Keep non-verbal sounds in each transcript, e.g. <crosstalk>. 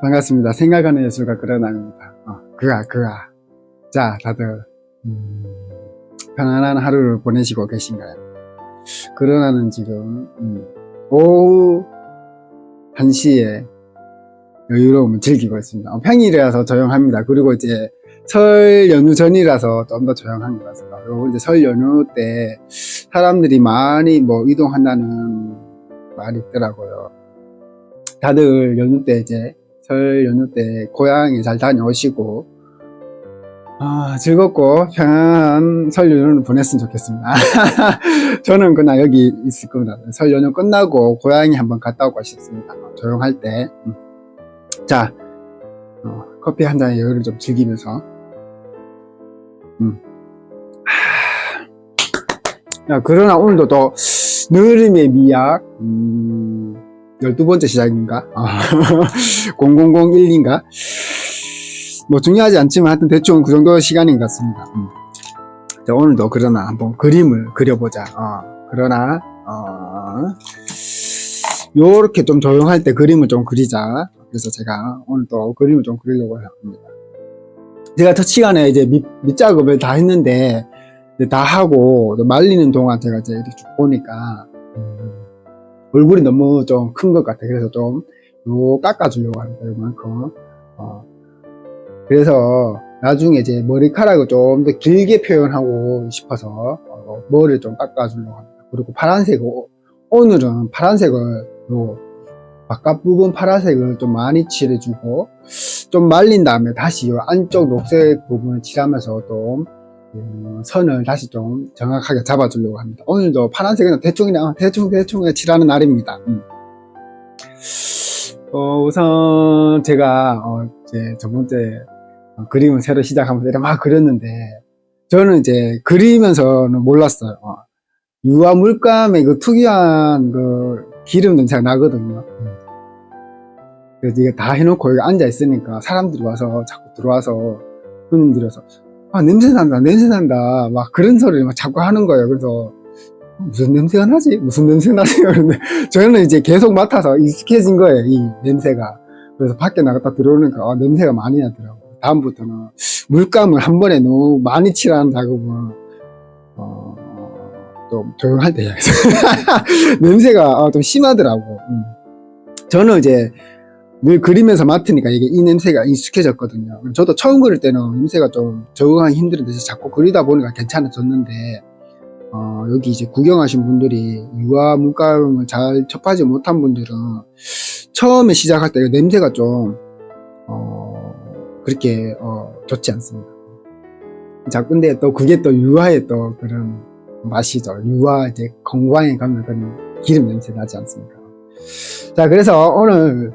반갑습니다. 생각하는 예술가 그러나입니다. 어, 그아, 그아. 자, 다들, 음, 편안한 하루를 보내시고 계신가요? 그러나는 지금, 음, 오후 1시에 여유로움을 즐기고 있습니다. 어, 평일이라서 조용합니다. 그리고 이제 설 연휴 전이라서 좀 더 조용한 것 같습니다. 그리고 이제 설 연휴 때 사람들이 많이 뭐 이동한다는 말이 있더라고요. 다들 연휴 때 이제 설 연휴 때 고향에 잘 다녀오시고 아, 즐겁고 편안한 설 연휴를 보냈으면 좋겠습니다. <laughs> 저는 그냥 여기 있을 겁니다. 설 연휴 끝나고 고향에 한번 갔다 오고 싶습니다. 조용할 때. 음. 자, 어, 커피 한 잔의 여유를 좀 즐기면서. 음. 하... 야, 그러나 오늘도 또 느림의 미약, 음, 12번째 시작인가? 아, <laughs> 0001인가? 뭐 중요하지 않지만 하여튼 대충 그 정도 시간인 것 같습니다. 음. 자, 오늘도 그러나 한번 그림을 그려보자. 어, 그러나, 어, 요렇게 좀 조용할 때 그림을 좀 그리자. 그래서 제가 오늘 또 그림을 좀 그리려고 합니다. 제가 첫 시간에 이제 밑, 밑작업을 다 했는데, 다 하고 말리는 동안 제가 이제 이렇게 쭉 보니까, 음, 얼굴이 너무 좀 큰 것 같아. 그래서 좀, 요 깎아주려고 합니다. 요만큼. 어. 그래서 나중에 이제 머리카락을 좀 더 길게 표현하고 싶어서, 어, 머리를 좀 깎아주려고 합니다. 그리고 파란색, 오- 오늘은 파란색을, 요, 바깥 부분 파란색을 좀 많이 칠해주고, 좀 말린 다음에 다시 요 안쪽 녹색 부분을 칠하면서 좀, 음, 선을 다시 좀 정확하게 잡아주려고 합니다. 오늘도 파란색은 대충 그냥 대충 대충 칠하는 날입니다. 음. 어, 우선 제가 어, 이제 저번 주에 어, 그림을 새로 시작하면서 이렇게 막 그렸는데 저는 이제 그리면서는 몰랐어요. 어, 유화 물감의 그 특이한 그 기름 냄새가 나거든요. 음. 그래서 이게 다 해놓고 여기 앉아 있으니까 사람들이 와서 자꾸 들어와서 손님들여서 아 냄새 난다 냄새 난다. 막 그런 소리를 막 자꾸 하는 거예요. 그래서 무슨 냄새가 나지? 무슨 냄새 나지? <laughs> 그런데 저는 이제 계속 맡아서 익숙해진 거예요 이 냄새가. 그래서 밖에 나갔다 들어오니까 아, 냄새가 많이 나더라고요 다음부터는 물감을 한 번에 너무 많이 칠하는 작업은 어, 좀 조용할 때 해야겠어요 <laughs> 냄새가 아, 좀 심하더라고. 음. 저는 이제 늘 그리면서 맡으니까 이게 이 냄새가 익숙해졌거든요. 저도 처음 그릴 때는 냄새가 좀 적응하기 힘들은데 자꾸 그리다 보니까 괜찮아졌는데 어, 여기 이제 구경하신 분들이 유화 물감을 잘 접하지 못한 분들은 처음에 시작할 때 냄새가 좀 어, 그렇게 어, 좋지 않습니다. 자, 근데 또 그게 또 유화의 또 그런 맛이죠. 유화 이제 건강에 가면 그런 기름 냄새 나지 않습니까? 자, 그래서 오늘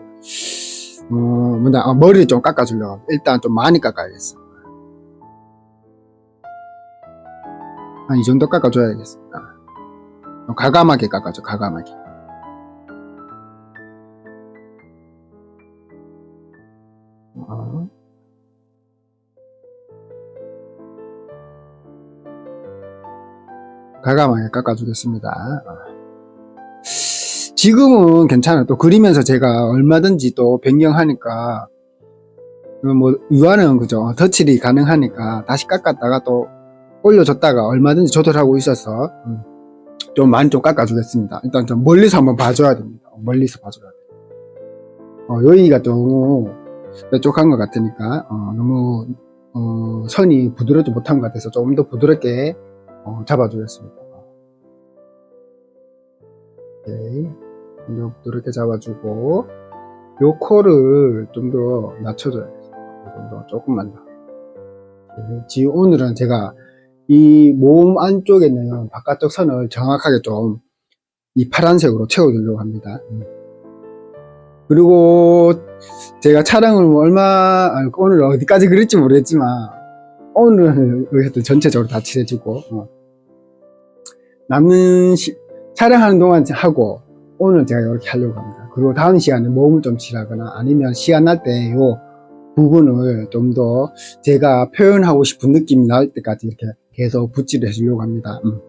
어, 뭐냐, 어, 머리를 좀 깎아주려고. 일단 좀 많이 깎아야겠어. 한 이 정도 깎아줘야겠습니다. 어, 가감하게 깎아줘, 가감하게. 어. 가감하게 깎아주겠습니다. 어. 지금은 괜찮아요. 또 그리면서 제가 얼마든지 또 변경하니까 뭐 유화는 그죠 덧칠이 가능하니까 다시 깎았다가 또 올려줬다가 얼마든지 조절하고 있어서 음, 좀 많이 좀 깎아주겠습니다. 일단 좀 멀리서 한번 봐줘야 됩니다. 멀리서 봐줘야 돼요. 어, 여기가 너무 뾰족한 것 같으니까 어, 너무 어, 선이 부드럽지 못한 것 같아서 조금 더 부드럽게 어, 잡아주겠습니다. 오케이. 좀 부드럽게 잡아주고 요 코를 좀 더 낮춰줘야겠어요. 좀 더 조금만 더. 오케이. 지금 오늘은 제가 이 몸 안쪽에 있는 바깥쪽 선을 정확하게 좀 이 파란색으로 채워주려고 합니다. 음. 그리고 제가 촬영을 뭐 얼마 아, 오늘 어디까지 그릴지 모르겠지만 오늘은 하여튼 전체적으로 다 칠해지고 어. 남는 시- 촬영하는 동안 하고 오늘 제가 이렇게 하려고 합니다. 그리고 다음 시간에 몸을 좀 칠하거나 아니면 시간 날 때 요 부분을 좀 더 제가 표현하고 싶은 느낌이 날 때까지 이렇게 계속 붓질을 해주려고 합니다. 음.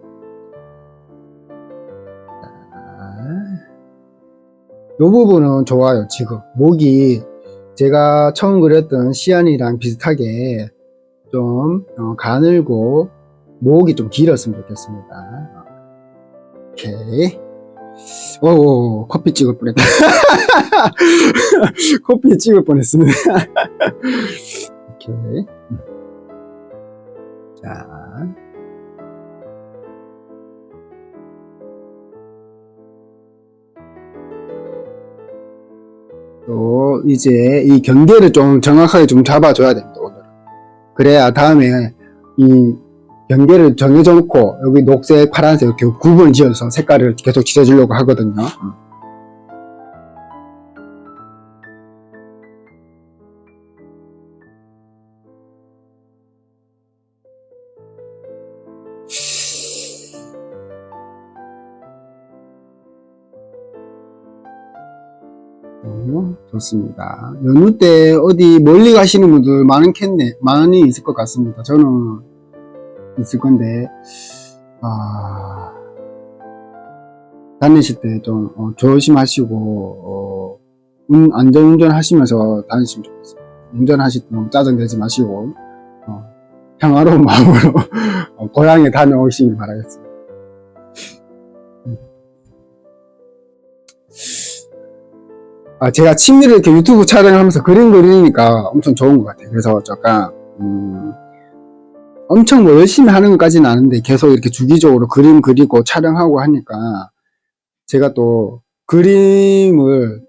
자, 요 부분은 좋아요, 지금. 목이 제가 처음 그렸던 시안이랑 비슷하게 좀 어, 가늘고 목이 좀 길었으면 좋겠습니다. 오케이. 오, 커피 찍을 뻔했다. <laughs> 커피 찍을 뻔했습니다. 오케이. 자. 또 이제 이 경계를 좀 정확하게 좀 잡아줘야 됩니다. 오늘. 그래야 다음에 이 경계를 정해져 놓고 여기 녹색, 파란색 이렇게 구분을 지어서 색깔을 계속 칠해주려고 하거든요. 어, 좋습니다. 연휴 때 어디 멀리 가시는 분들 많겠네, 많이 있을 것 같습니다. 저는 있을 건데, 아, 다니실 때 좀 조심하시고, 어, 운- 안전운전 하시면서 다니시면 좋겠습니다. 운전하실 때 너무 짜증내지 마시고, 어, 평화로운 <laughs> 마음으로 어, 고향에 다녀오시길 바라겠습니다. 아, 제가 취미를 이렇게 유튜브 촬영을 하면서 그림 그리니까 엄청 좋은 것 같아요. 그래서 약간, 음, 엄청 뭐 열심히 하는 것까지는 아는데 계속 이렇게 주기적으로 그림 그리고 촬영하고 하니까 제가 또 그림을,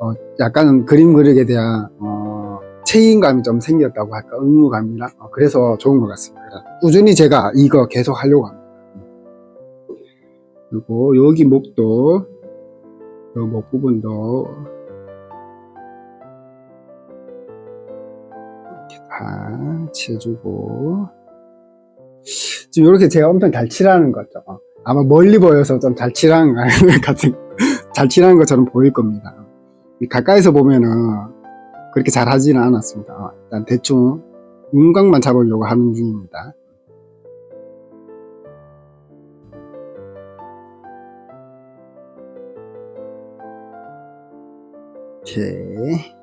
어, 약간 그림 그리게 대한, 어, 책임감이 좀 생겼다고 할까, 의무감이라. 어, 그래서 좋은 것 같습니다. 꾸준히 제가 이거 계속 하려고 합니다. 그리고 여기 목도, 요목 부분도 다 칠해주고 지금 이렇게 제가 엄청 잘 칠하는 거죠. 아마 멀리 보여서 좀 잘 칠하는 거 같은 잘 칠하는 것처럼 보일 겁니다. 가까이서 보면은 그렇게 잘 하지는 않았습니다. 일단 대충 윤곽만 잡으려고 하는 중입니다. 오케이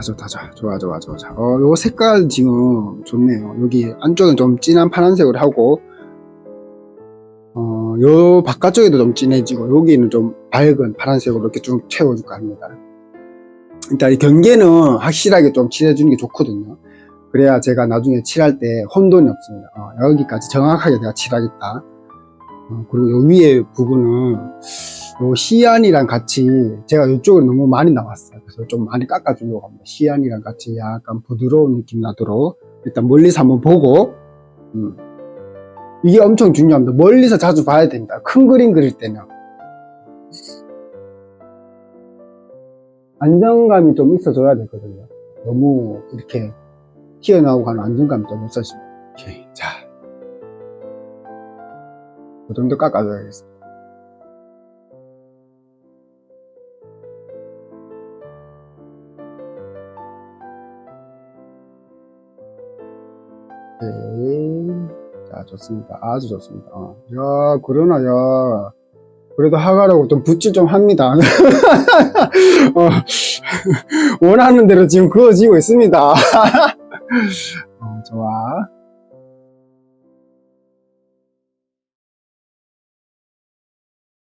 다 좋다 좋아. 좋아 좋아. 어, 요 색깔 지금 좋네요. 여기 안쪽은 좀 진한 파란색으로 하고 어, 요 바깥쪽에도 좀 진해지고 여기는 좀 밝은 파란색으로 이렇게 쭉 채워줄까 합니다. 일단 이 경계는 확실하게 좀 칠해주는 게 좋거든요. 그래야 제가 나중에 칠할 때 혼돈이 없습니다. 어, 여기까지 정확하게 내가 칠하겠다. 어, 그리고 요 위에 부분은 요 시안이랑 같이 제가 이쪽으로 너무 많이 나왔어요. 그래서 좀 많이 깎아주려고 합니다. 시안이랑 같이 약간 부드러운 느낌 나도록 일단 멀리서 한번 보고 음. 이게 엄청 중요합니다. 멀리서 자주 봐야 됩니다. 큰 그림 그릴 때는 안정감이 좀 있어줘야 되거든요. 너무 이렇게 튀어나오고 하는 안정감이 좀 있어지면 오케이 자. 그 정도 깎아줘야겠습니다. 네. 자, 좋습니다. 아주 좋습니다. 어. 야, 그러나, 야. 그래도 하가라고 좀 붓질 좀 합니다. <laughs> 어, <laughs> 원하는 대로 지금 그어지고 있습니다. <laughs> 어, 좋아.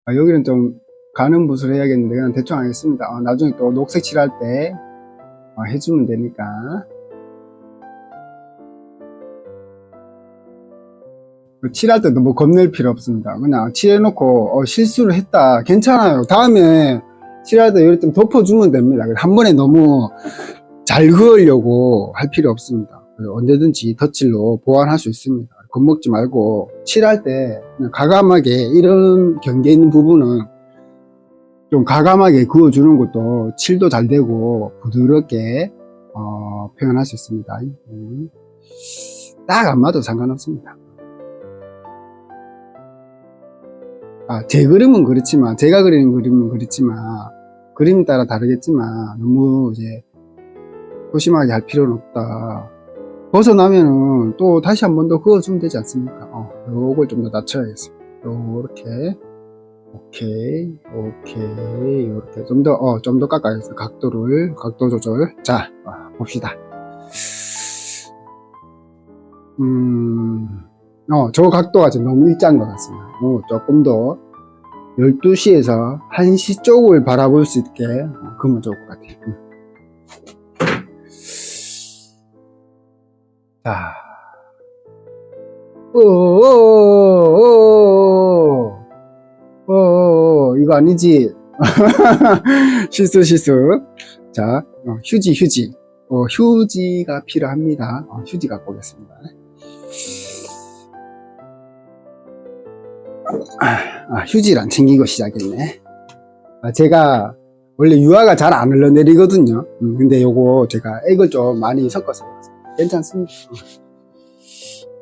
아, 여기는 좀 가는 붓을 해야겠는데 그냥 대충 하겠습니다. 어, 나중에 또 녹색 칠할 때 어, 해주면 되니까. 칠할 때도 뭐 겁낼 필요 없습니다. 그냥 칠해놓고 어, 실수를 했다. 괜찮아요. 다음에 칠할 때 이렇게 좀 덮어주면 됩니다. 한 번에 너무 잘 그으려고 할 필요 없습니다. 그래서 언제든지 덧칠로 보완할 수 있습니다. 겁먹지 말고 칠할 때 가감하게 이런 경계 있는 부분은 좀 가감하게 그어주는 것도 칠도 잘 되고 부드럽게 어, 표현할 수 있습니다. 음. 딱안 맞아도 상관없습니다. 아, 제 그림은 그렇지만, 제가 그리는 그림은 그렇지만, 그림에 따라 다르겠지만, 너무 이제, 조심하게 할 필요는 없다. 벗어나면은 또 다시 한 번 더 그어주면 되지 않습니까? 어, 요걸 좀 더 낮춰야겠습니다. 요렇게. 오케이, 오케이. 이렇게 좀 더, 어, 좀 더 깎아야겠어. 각도를, 각도 조절. 자, 어, 봅시다. 음, 어, 저 각도가 지금 너무 일자인 것 같습니다. 어, 조금 더 12시에서 1시 쪽을 바라볼 수 있게 어, 그러면 좋을 것 같아요. 자, 오오오 오오 오, 이거 아니지? <laughs> 실수, 실수. 자, 어, 휴지, 휴지. 어, 휴지가 필요합니다. 어, 휴지 갖고 오겠습니다. 아, 휴지를 안 챙기고 시작했네. 아, 제가 원래 유화가 잘 안 흘러내리거든요. 음, 근데 요거 제가 액을 좀 많이 섞어서 괜찮습니다. 어.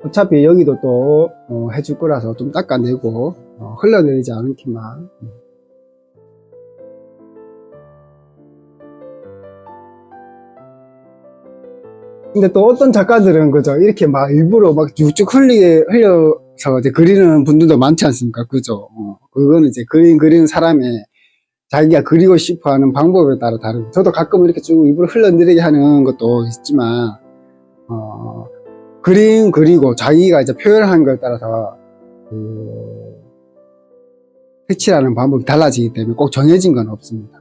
어차피 여기도 또 어, 해줄 거라서 좀 닦아내고 어, 흘러내리지 않기만 음. 근데 또 어떤 작가들은 그죠 이렇게 막 일부러 막 쭉쭉 흘리게 흘려서 이제 그리는 분들도 많지 않습니까 그죠 어, 그거는 이제 그림 그리는 사람의 자기가 그리고 싶어 하는 방법에 따라 다르고 저도 가끔 이렇게 쭉 일부러 흘러내리게 하는 것도 있지만 어, 그림 그리고 자기가 이제 표현하는 것에 따라서 그 색칠하는 방법이 달라지기 때문에 꼭 정해진 건 없습니다.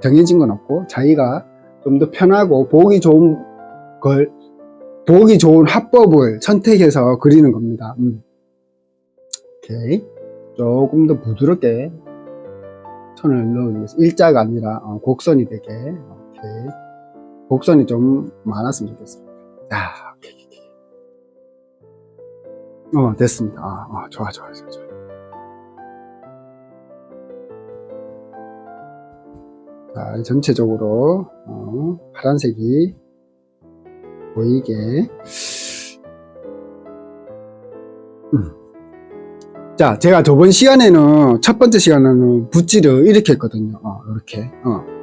정해진 건 없고 자기가 좀 더 편하고 보기 좋은 걸 보기 좋은 화법을 선택해서 그리는 겁니다. 음. 오케이 조금 더 부드럽게 선을 넣어주겠습니다. 일자가 아니라 어, 곡선이 되게 오케이 곡선이 좀 많았으면 좋겠습니다. 자, 오케이. 어, 됐습니다. 아, 아, 좋아, 좋아, 좋아, 좋아. 자, 전체적으로, 어, 파란색이 보이게. 음. 자, 제가 저번 시간에는, 첫 번째 시간에는 붓질을 이렇게 했거든요. 어, 이렇게. 어.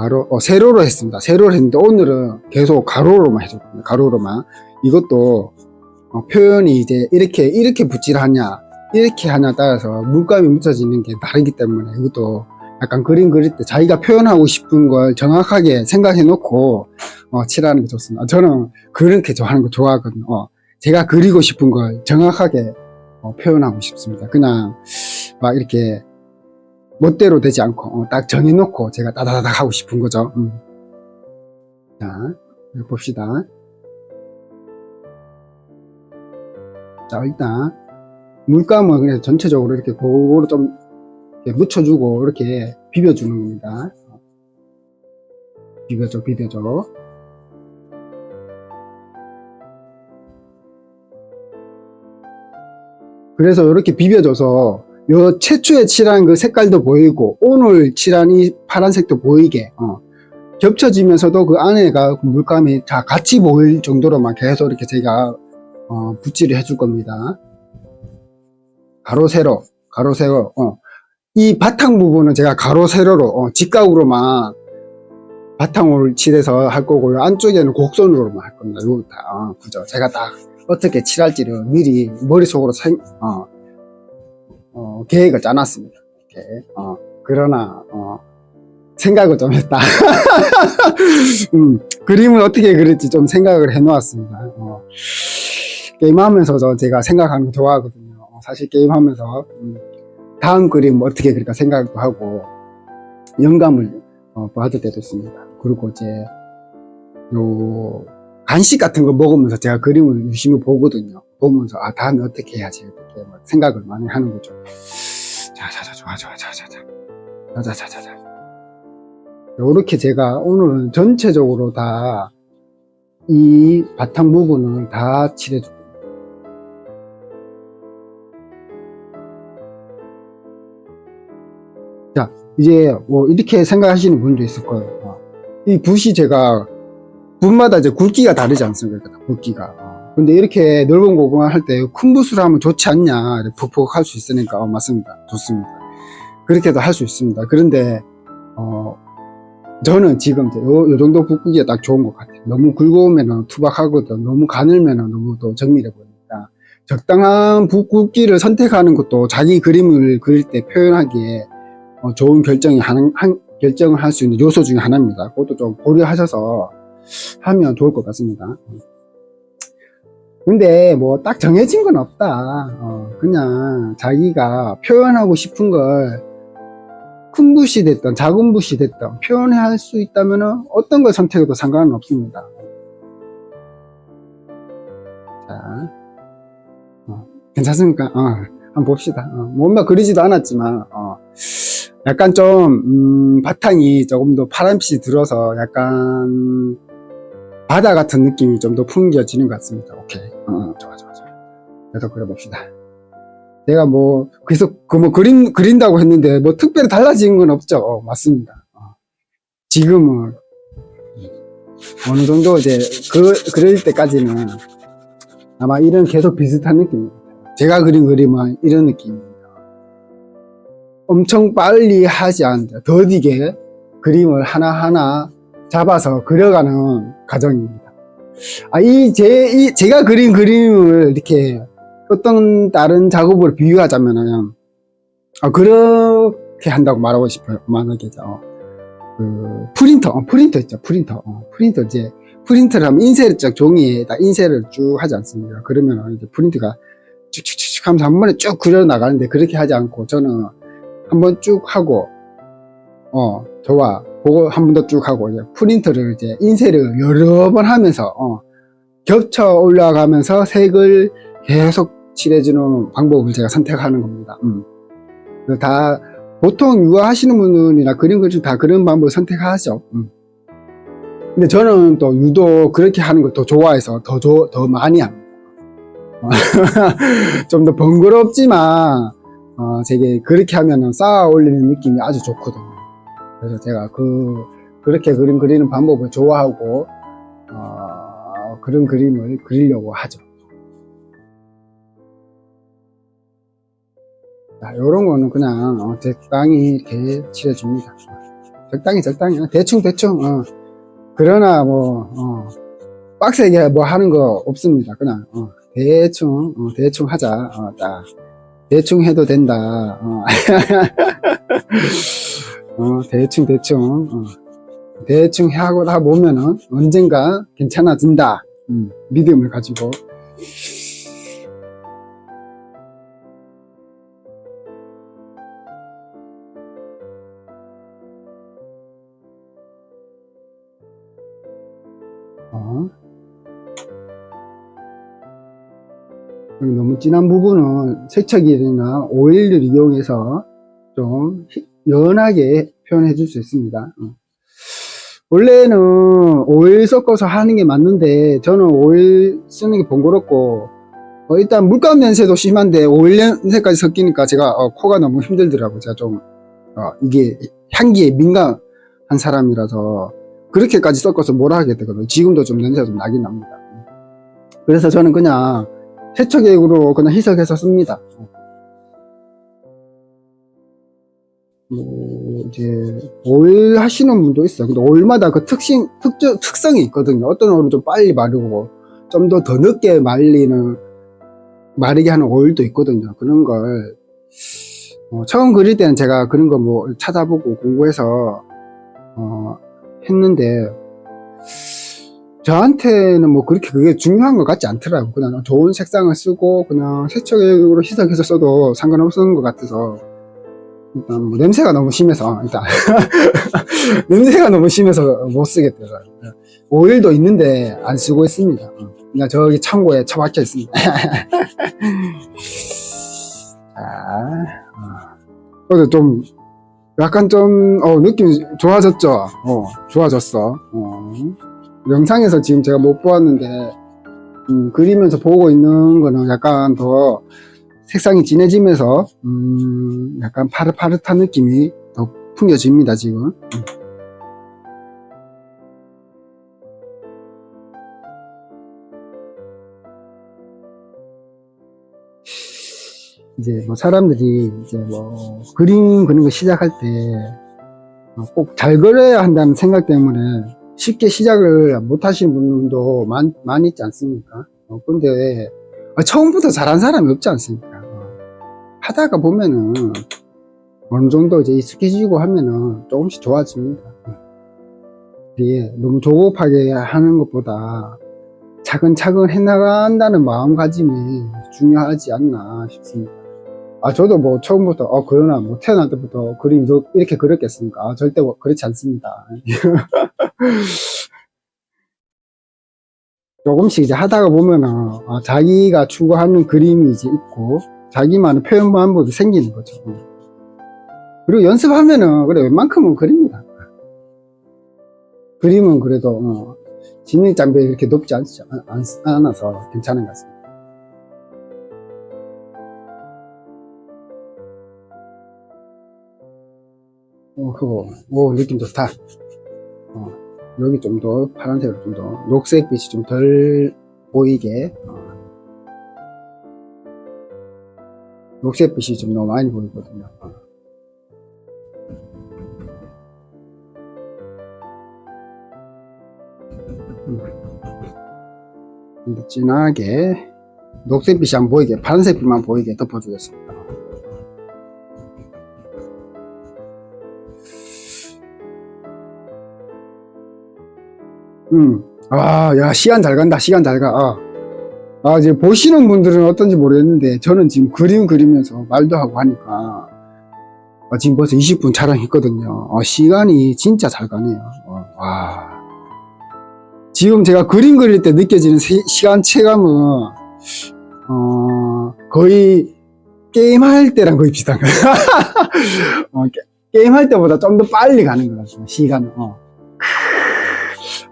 가로, 어, 세로로 했습니다. 세로로 했는데 오늘은 계속 가로로만 해줄 겁니다. 가로로만. 이것도 어, 표현이 이제 이렇게 이렇게 붓질하냐 이렇게 하냐 따라서 물감이 묻혀지는 게 다르기 때문에 이것도 약간 그림 그릴 때 자기가 표현하고 싶은 걸 정확하게 생각해 놓고 어, 칠하는 게 좋습니다. 저는 그렇게 좋아하는 거 좋아하거든요. 어, 제가 그리고 싶은 걸 정확하게 어, 표현하고 싶습니다. 그냥 막 이렇게 멋대로 되지 않고 어, 딱 정해놓고 제가 따다다닥 하고 싶은 거죠. 음. 자, 봅시다. 자, 일단, 물감은 그냥 전체적으로 이렇게 골고루 좀 이렇게 묻혀주고, 이렇게 비벼주는 겁니다. 비벼줘, 비벼줘. 그래서 이렇게 비벼줘서, 요 최초에 칠한 그 색깔도 보이고, 오늘 칠한 이 파란색도 보이게, 어, 겹쳐지면서도 그 안에가 물감이 다 같이 보일 정도로만 계속 이렇게 제가 어, 붓질을 해줄 겁니다. 가로 세로, 가로 세로. 어. 이 바탕 부분은 제가 가로 세로로 어, 직각으로만 바탕을 칠해서 할 거고요. 안쪽에는 곡선으로만 할 겁니다. 이거 다 어, 그죠? 제가 딱 어떻게 칠할지를 미리 머릿속으로 생, 어, 어, 계획을 짜놨습니다. 이렇게. 어, 그러나 어, 생각을 좀 했다. <laughs> 음, 그림을 어떻게 그릴지 좀 생각을 해놓았습니다. 어. 게임하면서 저 제가 생각하는 거 좋아하거든요. 어, 사실 게임하면서 음, 다음 그림 어떻게 그릴까 생각도 하고 영감을 어, 받을 때도 있습니다. 그리고 이제 요 간식 같은 거 먹으면서 제가 그림을 유심히 보거든요. 보면서 아 다음에 어떻게 해야지 이렇게 막 생각을 많이 하는 거죠. 자 자 자 좋아 좋아 자 자 자 자 자 자 자자 요렇게 제가 오늘은 전체적으로 다 이 바탕 부분을 다 겁니다. 자, 이제 뭐 이렇게 생각하시는 분도 있을 거예요. 어, 이 붓이 제가 붓마다 이제 굵기가 다르지 않습니까? 굵기가. 어, 근데 이렇게 넓은 고구마 할때 큰 붓으로 하면 좋지 않냐? 푹푹 할 수 있으니까 어, 맞습니다. 좋습니다. 그렇게도 할 수 있습니다. 그런데 어, 저는 지금 요, 요 정도 붓기가 딱 좋은 것 같아요. 너무 굵으면 투박하거든. 너무 가늘면 너무 또 정밀해 보이니까. 적당한 붓- 굵기를 선택하는 것도 자기 그림을 그릴 때 표현하기에 어, 좋은 결정이 한, 한- 결정을 할 수 있는 요소 중에 하나입니다. 그것도 좀 고려하셔서 하면 좋을 것 같습니다. 근데 뭐 딱 정해진 건 없다. 어, 그냥 자기가 표현하고 싶은 걸 큰 붓이 됐던 작은 붓이 됐던 표현할 수 있다면 어떤 걸 선택해도 상관은 없습니다. 자, 어, 괜찮습니까? 어, 한번 봅시다. 어, 뭔가 그리지도 않았지만 어, 약간 좀 음, 바탕이 조금 더 파란빛이 들어서 약간 바다 같은 느낌이 좀 더 풍겨지는 것 같습니다. 오케이, 어, 좋아, 좋아, 좋아. 계속 그려봅시다. 내가 뭐 그래서 그 뭐 그린 그린다고 했는데 뭐 특별히 달라진 건 없죠. 어, 맞습니다. 어. 지금은 어느 정도 이제 그 그릴 때까지는 아마 이런 계속 비슷한 느낌입니다. 제가 그린 그림은 이런 느낌입니다. 엄청 빨리 하지 않는다. 더디게 그림을 하나하나 잡아서 그려가는 과정입니다. 아, 이, 제, 이, 제가 그린 그림을 이렇게 어떤 다른 작업을 비유하자면은, 아, 그렇게 한다고 말하고 싶어요. 만약에, 어, 그, 프린터, 어, 프린터 있죠. 프린터. 어, 프린터 이제, 프린터를 하면 인쇄적 종이에다 인쇄를 쭉 하지 않습니까? 그러면 이제 프린트가 쭉쭉쭉 하면서 한 번에 쭉 그려 나가는데 그렇게 하지 않고 저는 한 번 쭉 하고, 어, 좋아. 그거 한 번 더 쭉 하고, 이제 프린터를 이제 인쇄를 여러 번 하면서, 어, 겹쳐 올라가면서 색을 계속 칠해주는 방법을 제가 선택하는 겁니다. 음. 그다 보통 유화하시는 분들이나 그림 그리다 그런 방법을 선택하죠. 음. 근데 저는 또 유독 그렇게 하는 걸 더 좋아해서 더, 조- 더 많이 합니다. <laughs> 좀 더 번거롭지만, 어, 제게 그렇게 하면은 쌓아 올리는 느낌이 아주 좋거든요. 그래서 제가 그, 그렇게 그림 그리는 방법을 좋아하고, 어, 그런 그림을 그리려고 하죠. 자, 요런 거는 그냥 어, 적당히 이렇게 칠해줍니다. 적당히 적당히 어, 대충 대충 어. 그러나 뭐 어, 빡세게 뭐 하는 거 없습니다. 그냥 어, 대충 어, 대충 하자. 어, 딱 대충 해도 된다. 어. <laughs> 어, 대충 대충 어. 대충 하고 다 보면은 언젠가 괜찮아진다. 음, 믿음을 가지고 어. 너무 진한 부분은 세척이나 오일을 이용해서 좀 히- 연하게 표현해 줄 수 있습니다. 어. 원래는 오일 섞어서 하는 게 맞는데 저는 오일 쓰는 게 번거롭고 어, 일단 물감 냄새도 심한데 오일 냄새까지 섞이니까 제가 어, 코가 너무 힘들더라고요. 제가 좀 어, 이게 향기에 민감한 사람이라서 그렇게까지 섞어서 뭐라 하게 되거든요. 지금도 좀 냄새가 좀 나긴 납니다. 그래서 저는 그냥 세척액으로 그냥 희석해서 씁니다. 뭐, 이제, 오일 하시는 분도 있어요. 근데 오일마다 그 특性, 특정, 특성이 있거든요. 어떤 오일은 좀 빨리 마르고, 좀 더 더 늦게 말리는, 마르게 하는 오일도 있거든요. 그런 걸, 어, 처음 그릴 때는 제가 그런 거 뭐 찾아보고 공부해서, 어, 했는데, 저한테는 뭐 그렇게 그게 중요한 것 같지 않더라고요. 그냥 좋은 색상을 쓰고, 그냥 세척액으로 희석해서 써도 상관없는 것 같아서, 일단 뭐 냄새가 너무 심해서, 일단. <laughs> 냄새가 너무 심해서 못 쓰겠더라고요. 오일도 있는데 안 쓰고 있습니다. 어. 그냥 저기 창고에 처박혀 있습니다. <laughs> 자, 어. 그래도 좀, 약간 좀, 어, 느낌이 좋아졌죠? 어, 좋아졌어. 어. 영상에서 지금 제가 못 보았는데, 음, 그리면서 보고 있는 거는 약간 더 색상이 진해지면서, 음, 약간 파릇파릇한 느낌이 더 풍겨집니다, 지금. 음. 이제 뭐 사람들이 이제 뭐 그림 그리는 거 시작할 때 꼭 잘 그려야 한다는 생각 때문에 쉽게 시작을 못 하시는 분들도 많, 많이 있지 않습니까? 어, 근데 어, 처음부터 잘한 사람이 없지 않습니까? 어. 하다가 보면은 어느 정도 이제 익숙해지고 하면은 조금씩 좋아집니다. 어. 이게 너무 조급하게 하는 것보다 차근차근 해나간다는 마음가짐이 중요하지 않나 싶습니다. 아, 저도 뭐 처음부터, 어, 그러나 뭐 태어날 때부터 그림 저- 이렇게 그렸겠습니까? 아, 절대 뭐 그렇지 않습니다. <laughs> 조금씩 이제 하다가 보면은, 아, 자기가 추구하는 그림이 이제 있고, 자기만의 표현 방법이 생기는 거죠. 그리고 연습하면은, 그래, 웬만큼은 그립니다. 그림은 그래도, 어, 진입장벽이 이렇게 높지. 않, 않아서 괜찮은 것 같습니다. 어, 그거, 오, 느낌 좋다. 어, 여기 좀 더 파란색으로 좀 더, 녹색빛이 좀 덜 보이게, 어. 녹색빛이 좀 너무 많이 보이거든요. 좀더 진하게, 녹색빛이 안 보이게, 파란색빛만 보이게 덮어주겠습니다. 음. 아, 야, 시간 잘 간다. 시간 잘 가. 아, 아, 이제 보시는 분들은 어떤지 모르겠는데, 저는 지금 그림 그리면서 말도 하고 하니까, 아, 지금 벌써 20분 촬영했거든요. 아, 시간이 진짜 잘 가네요. 어, 와. 지금 제가 그림 그릴 때 느껴지는 시, 시간 체감은, 어, 거의 게임할 때랑 거의 비슷한 거예요. <laughs> 어, 게, 게임할 때보다 좀 더 빨리 가는 것 같아요. 시간은. 어.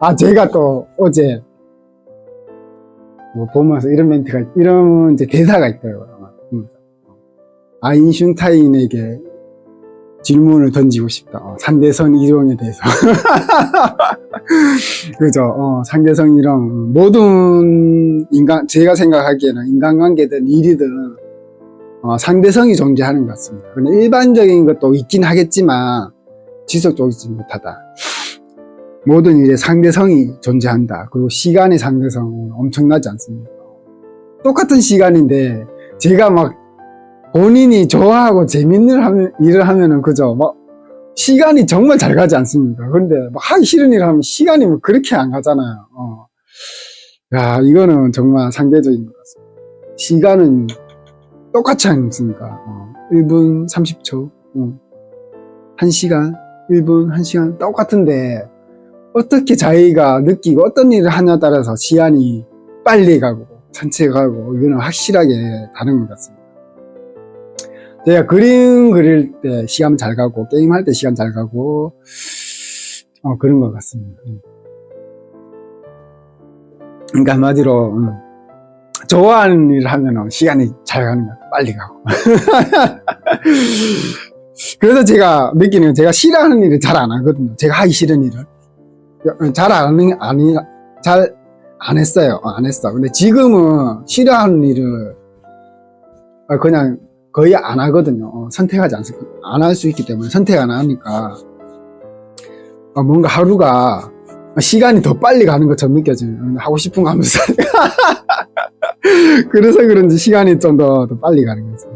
아, 제가 또 어제 뭐 보면서 이런 멘트가, 이런 이제 대사가 있더라고요. 음. 아인슈타인에게 질문을 던지고 싶다. 어, 상대성 이론에 대해서. <laughs> 그죠. 어, 상대성 이론. 모든 인간, 제가 생각하기에는 인간관계든 일이든 어, 상대성이 존재하는 것 같습니다. 근데 일반적인 것도 있긴 하겠지만 지속적이지 못하다. 모든 일에 상대성이 존재한다. 그리고 시간의 상대성은 엄청나지 않습니까? 똑같은 시간인데 제가 막 본인이 좋아하고 재밌는 일을 하면은 그죠? 막 시간이 정말 잘 가지 않습니까? 그런데 막 하기 싫은 일을 하면 시간이 뭐 그렇게 안 가잖아요. 어. 야, 이거는 정말 상대적인 것 같습니다. 시간은 똑같지 않습니까? 어. 1분 30초, 어. 1시간, 1분, 1시간 똑같은데 어떻게 자기가 느끼고 어떤 일을 하냐에 따라서 시간이 빨리 가고 천천히 가고 이거는 확실하게 다른 것 같습니다. 제가 그림 그릴 때 시간 잘 가고 게임 할 때 시간 잘 가고 어, 그런 것 같습니다. 음. 그러니까 한마디로 음, 좋아하는 일을 하면 시간이 잘 가는 것 같아요. 빨리 가고 <laughs> 그래서 제가 느끼는 건 제가 싫어하는 일을 잘 안 하거든요. 제가 하기 싫은 일을 잘안 하는 아니 잘 안 했어요. 어, 안 했어. 근데 지금은 싫어하는 일을 어, 그냥 거의 안 하거든요. 어, 선택하지 않습니다. 안 할 수 있기 때문에 선택 안 하니까 어, 뭔가 하루가 시간이 더 빨리 가는 것처럼 느껴져요. 하고 싶은 거 하면서 <laughs> 그래서 그런지 시간이 좀 더 더 빨리 가는 거죠.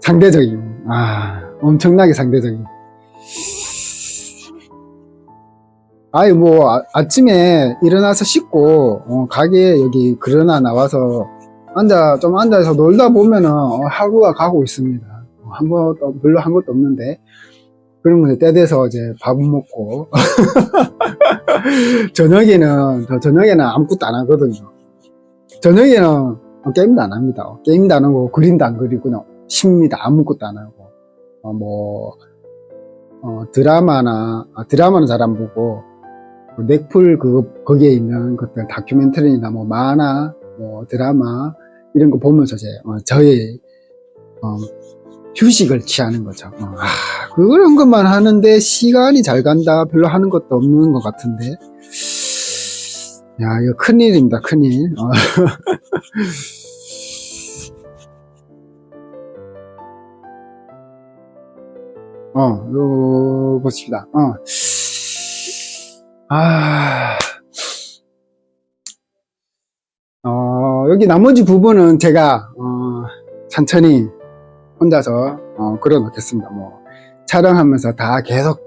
상대적인 아 엄청나게 상대적인 아이 뭐 아, 침에 일어나서 씻고 어, 가게에 여기 그러나 나와서 앉아 좀 앉아서 놀다 보면은 어, 하루가 가고 있습니다. 어, 한 번도 별로 한 것도 없는데 그러면 때 돼서 이제 밥은 먹고 <laughs> 저녁에는 저 저녁에는 아무것도 안 하거든요. 저녁에는 어, 게임도 안 합니다. 어, 게임도 안 하고 그림도 안 그리고 그냥 쉽니다. 아무것도 안 하고 어, 뭐 어, 드라마나 아, 드라마는 잘 안 보고 그 넷플 그 거기에 있는 것들 다큐멘터리나 뭐 만화 뭐 드라마 이런 거 보면서 이제 어, 저의 어, 휴식을 취하는 거죠. 어, 아, 그런 것만 하는데 시간이 잘 간다 별로 하는 것도 없는 것 같은데 야 이거 큰일입니다 큰일 어. <laughs> 어, 요, 봅시다. 어. 아, 어, 어, 여기 나머지 부분은 제가 어, 천천히 혼자서 어, 그려놓겠습니다. 뭐 촬영하면서 다 계속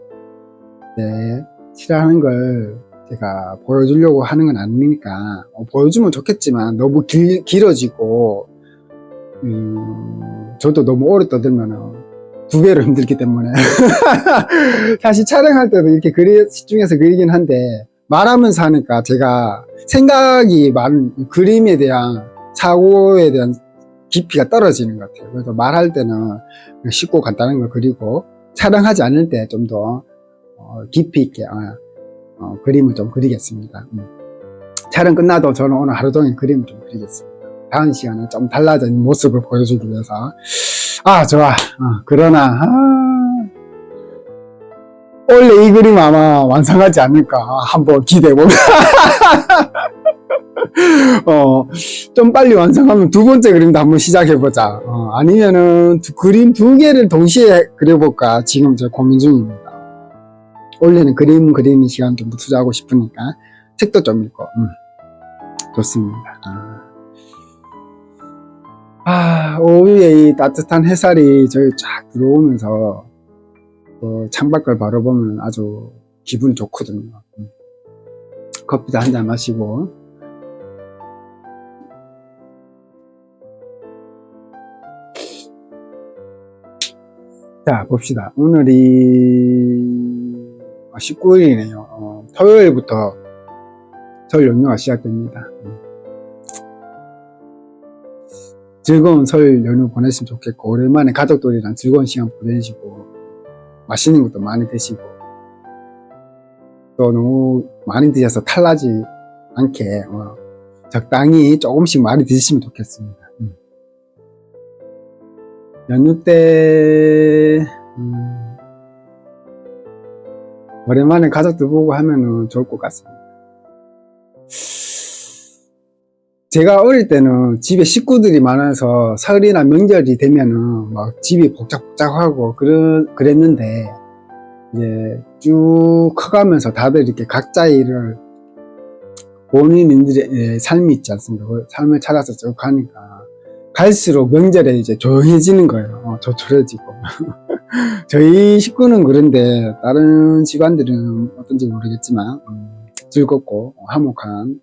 네, 칠하는 걸 제가 보여주려고 하는 건 아니니까 어, 보여주면 좋겠지만 너무 길, 길어지고 음, 저도 너무 오래 떠들면은 두 배로 힘들기 때문에 <laughs> 사실 촬영할 때도 이렇게 그리 집중해서 그리긴 한데 말하면서 하니까 제가 생각이 많은 이 그림에 대한 사고에 대한 깊이가 떨어지는 것 같아요. 그래서 말할 때는 쉽고 간단한 걸 그리고 촬영하지 않을 때 좀 더 깊이 있게 어, 어, 그림을 좀 그리겠습니다. 음. 촬영 끝나도 저는 오늘 하루 종일 그림을 좀 그리겠습니다. 다음 시간에 좀 달라진 모습을 보여주기 위해서 아 좋아. 어, 그러나 아, 원래 이 그림 아마 완성하지 않을까. 한번 기대해보면 <laughs> 어, 좀 빨리 완성하면 두 번째 그림도 한번 시작해보자. 어, 아니면은 두- 그림 두 개를 동시에 그려볼까. 지금 저 고민 중입니다. 원래는 그림 그리는 시간 좀더 투자하고 싶으니까 책도 좀 읽고. 음, 좋습니다 아. 아, 오후에 이 따뜻한 햇살이 저기 쫙 들어오면서 그 창밖을 바라보면 아주 기분이 좋거든요. 음. 커피도 한 잔 마시고. 자, 봅시다. 오늘이 19일이네요. 어, 토요일부터 설 연휴가 시작됩니다. 즐거운 설 연휴 보냈으면 좋겠고 오랜만에 가족들이랑 즐거운 시간 보내시고 맛있는 것도 많이 드시고 또 너무 많이 드셔서 탈나지 않게 어, 적당히 조금씩 많이 드시면 좋겠습니다. 음. 연휴 때 음, 오랜만에 가족들 보고 하면 은 좋을 것 같습니다. 제가 어릴 때는 집에 식구들이 많아서 설이나 명절이 되면은 막 집이 복작복작하고 그러, 그랬는데 이제 쭉 커가면서 다들 이렇게 각자의 일을 본인들의 예, 삶이 있지 않습니까? 그 삶을 찾아서 쭉 가니까 갈수록 명절에 이제 조용해지는 거예요. 어, 조촐해지고. <laughs> 저희 식구는 그런데 다른 집안들은 어떤지 모르겠지만 음, 즐겁고 화목한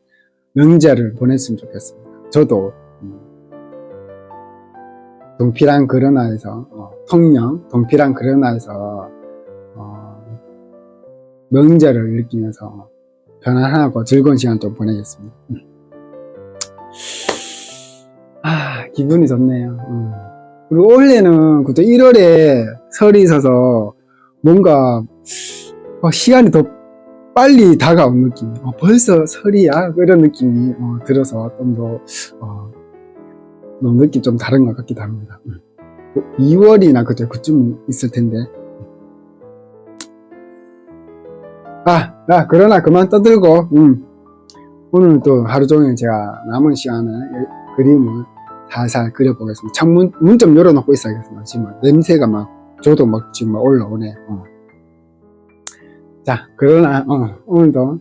명절을 보냈으면 좋겠습니다. 저도 음, 동피랑 그러나에서 어, 통영 동피랑 그러나에서 어, 명절을 느끼면서 편안하고 즐거운 시간 좀 보내겠습니다. 음. 아 기분이 좋네요. 음. 그리고 원래는 그때 1월에 설이 있어서 뭔가 어, 시간이 더 빨리 다가온 느낌. 어, 벌써 설이야? 이런 느낌이 어, 들어서 좀 더, 어, 느낌 좀 다른 것 같기도 합니다. 음. 2월이나 그때 그쯤 있을 텐데. 아, 야, 그러나 그만 떠들고, 음. 오늘 또 하루 종일 제가 남은 시간에 이 그림을 살살 그려보겠습니다. 창문, 문 좀 열어놓고 있어야겠습니다. 지금 냄새가 막, 저도 막 지금 막 올라오네. 어. 자, 그러나, 어, 오늘도, 어,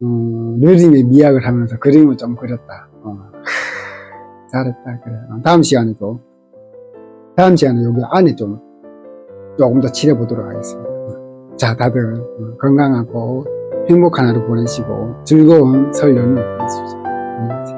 느림의 미학을 하면서 그림을 좀 그렸다. 어, <laughs> 잘했다, 그래. 어, 다음 시간에 도, 다음 시간에 여기 안에 좀, 조금 더 칠해보도록 하겠습니다. 어, 자, 다들 어, 건강하고 행복한 하루 보내시고 즐거운 설 연휴 보내십시오. 계세요.